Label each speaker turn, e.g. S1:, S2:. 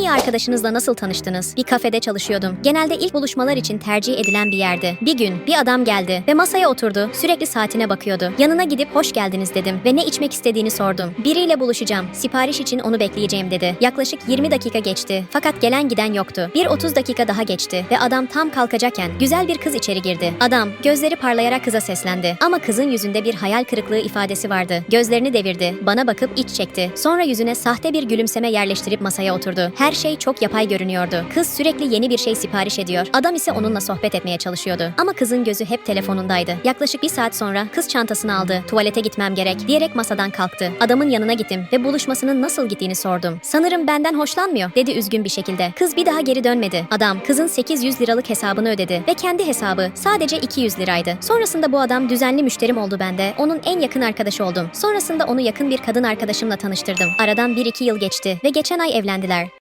S1: iyi arkadaşınızla nasıl tanıştınız? Bir kafede çalışıyordum. Genelde ilk buluşmalar için tercih edilen bir yerdi. Bir gün bir adam geldi ve masaya oturdu. Sürekli saatine bakıyordu. Yanına gidip hoş geldiniz dedim ve ne içmek istediğini sordum. Biriyle buluşacağım. Sipariş için onu bekleyeceğim dedi. Yaklaşık 20 dakika geçti. Fakat gelen giden yoktu. Bir 30 dakika daha geçti ve adam tam kalkacakken güzel bir kız içeri girdi. Adam gözleri parlayarak kıza seslendi. Ama kızın yüzünde bir hayal kırıklığı ifadesi vardı. Gözlerini devirdi. Bana bakıp iç çekti. Sonra yüzüne sahte bir gülümseme yerleştirip masaya oturdu. Her şey çok yapay görünüyordu. Kız sürekli yeni bir şey sipariş ediyor. Adam ise onunla sohbet etmeye çalışıyordu. Ama kızın gözü hep telefonundaydı. Yaklaşık bir saat sonra kız çantasını aldı. Tuvalete gitmem gerek diyerek masadan kalktı. Adamın yanına gittim ve buluşmasının nasıl gittiğini sordum. Sanırım benden hoşlanmıyor dedi üzgün bir şekilde. Kız bir daha geri dönmedi. Adam kızın 800 liralık hesabını ödedi ve kendi hesabı sadece 200 liraydı. Sonrasında bu adam düzenli müşterim oldu bende. Onun en yakın arkadaşı oldum. Sonrasında onu yakın bir kadın arkadaşımla tanıştırdım. Aradan 1-2 yıl geçti ve geçen ay evlendiler.